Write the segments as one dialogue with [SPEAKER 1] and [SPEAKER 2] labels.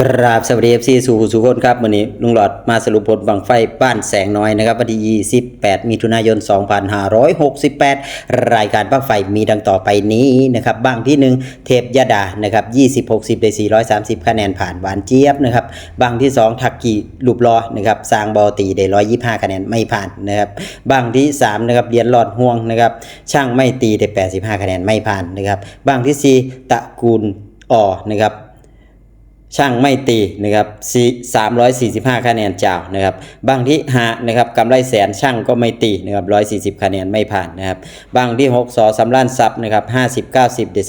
[SPEAKER 1] กราบสวัสดี FC สู่สุคนครับวันนี้ลุงหลอดมาสรุปผลบังไฟบ้านแสงน้อยนะครับวันที่ 28 มิถุนายน 2568 รายการบังไฟมีดังต่อไปนี้นะครับบ้างที่ 1 เทพยดานะครับ20 60 ได้ 430 คะแนนผ่านหวานเจี๊ยบนะครับบ้างที่ 2 ทักกีลูปลอนะครับสร้างบอตีได้ 125 คะแนนไม่ผ่านนะครับบ้างที่ 3 นะครับเหรียญหลอดห่วงนะครับช่างไม่ตีได้ 85 คะแนนไม่ผ่านนะครับบ้างที่ 4 ตะกูลอ่อนะครับ ช่างไม่ตีนะครับ345 คะแนนเจ้านะครับ บางที่หานะครับกำไรแสนช่างก็ไม่ตีนะครับ140 คะแนนไม่ผ่านนะครับ บางที่ 6สอสำล้านซับนะครับ50 90ได้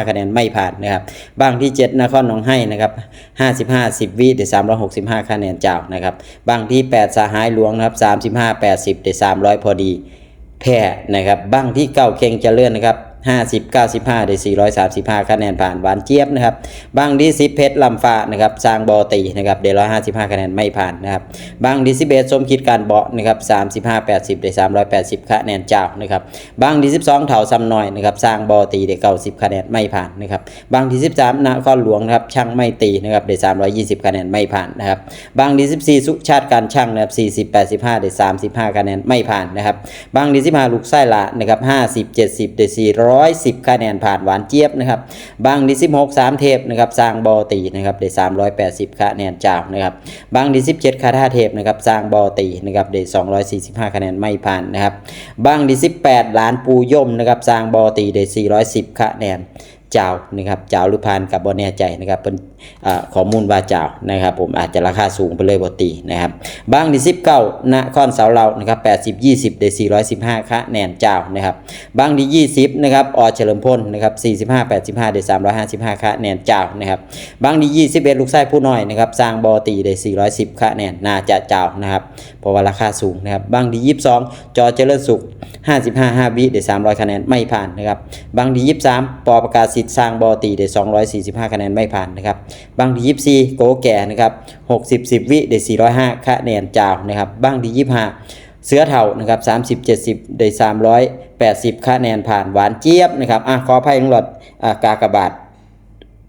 [SPEAKER 1] 325 คะแนนไม่ผ่านนะครับ บางที่ 7นครหนองให้นะครับ55 10วิได้365 คะแนนเจ้านะครับ บางที่ 8 สหายหลวงนะครับ35 80ได้300 พอดีแพ้นะครับ บางที่เก้าเค็งเจะเลื่อนนะครับ 50 95 ได้ 435 คะแนนผ่านหวานเจี๊ยบนะครับบางที่10เพชรลำฟ้านะครับสร้างบอตีนะครับได้155 คะแนนไม่ผ่านนะครับบางที่11สมคิดการเบาะนะครับ35 80 ได้ 380 คะแนนเจ้านะครับบางที่12เถาซ้ำน้อยนะครับสร้างบอตีได้90 คะแนนไม่ผ่านนะครับบางที่13นครหลวงนะครับช่างไม่ตีนะครับได้ 320 คะแนนไม่ผ่านนะครับบางที่14สุชาติการช่างนะครับ40 85 ได้ 35 คะแนนไม่ผ่านนะครับบางที่15ลูกไส้ละนะครับ50 70 ได้410 คะแนนผ่านหวานเจี๊ยบนะครับบางที่16 3 เทพนะครับสร้างบอตีนะครับได้380 คะแนนเจ้านะครับบางที่17คาท่าเทพนะครับสร้างบอตีนะครับได้245 คะแนนไม่ผ่านนะครับบางที่18ล้านปูย่มนะครับสร้างบอตีได้410 คะแนนเจ้านะครับเจ้าหรือพานกับบอแน่ใจนะครับเป็น ข้อมูลวาเจ้านะครับผมอาจจะราคาสูงไปเลยบตีนะครับบางที่19นครเสาเรานะครับ80 20ได้415คะแนนเจ้านะครับบางที่20นะครับออเฉลิมพลนะครับ45 85ได้355คะแนนเจ้านะครับบางที่21ลูกไส้ผู้น้อยนะครับสร้างบอตีได้410คะแนนน่าจะเจ้านะครับเพราะว่าราคาสูงนะครับบางที่22จอเจริญสุข55 5วิได้300คะแนนไม่ผ่านนะครับบางที่23ปอประกาศสิทธิ์สร้างบอตีได้245คะแนนไม่ผ่านนะครับบางที่24โกแก่นะครับ60 10วิได้405คะแนนจาวนะครับบางที่25เสือเถ่านะครับ30 70ได้380คะแนนผ่านหวานเจี๊ยบนะครับอะขออภัยทั้งหลอดอะกากบาท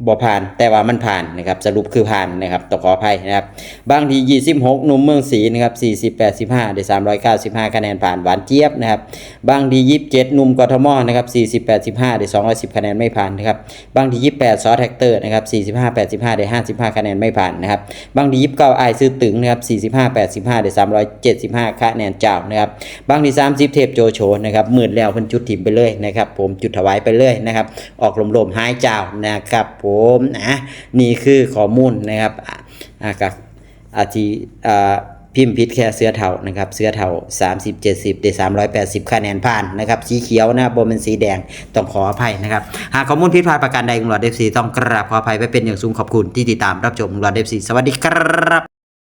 [SPEAKER 1] บ่ผ่านแต่ว่ามันผ่านนะครับสรุปคือผ่านนะครับต้อขออภัยนะครับบางที 26 หนุ่มเมืองศรีนะครับ40 85 ได้ 395 คะแนนผ่านหวานเจี๊ยบนะครับบางที 27 หนุ่มกทมนะครับ40 85 ได้ 210 คะแนนไม่ผ่านนะครับบางที 28 ซอแท็กเตอร์นะครับ45 85 ได้ 55 คะแนนไม่ผ่านนะครับบางที 29ไอซื้อตึงนะครับ45 85 ได้ 375 คะแนนเจ้านะครับบางที 30 เทพโจโฉนะครับหมื่นแล้วเพิ่นจุดถิ่มไปเลยนะครับผมจุดถวายไปเลยนะครับออกลมๆหายเจ้านะครับผมมนะนี่คือข้อมูลนะครับอะอะกับอาทีอ่าพิมพ์พิษแค่เสื้อเทานะครับ เสื้อเทา30 70ได้380 คะแนนผ่านนะครับ สีเขียวนะบบนเป็นสีแดง ต้องขออภัยนะครับ หากข้อมูลผิดพลาดประการใดของหลอดเดฟซีต้องกราบขออภัยไว้เป็นอย่างสูงขอบคุณที่ติดตามรับชมหลอดเดฟซีสวัสดีครับ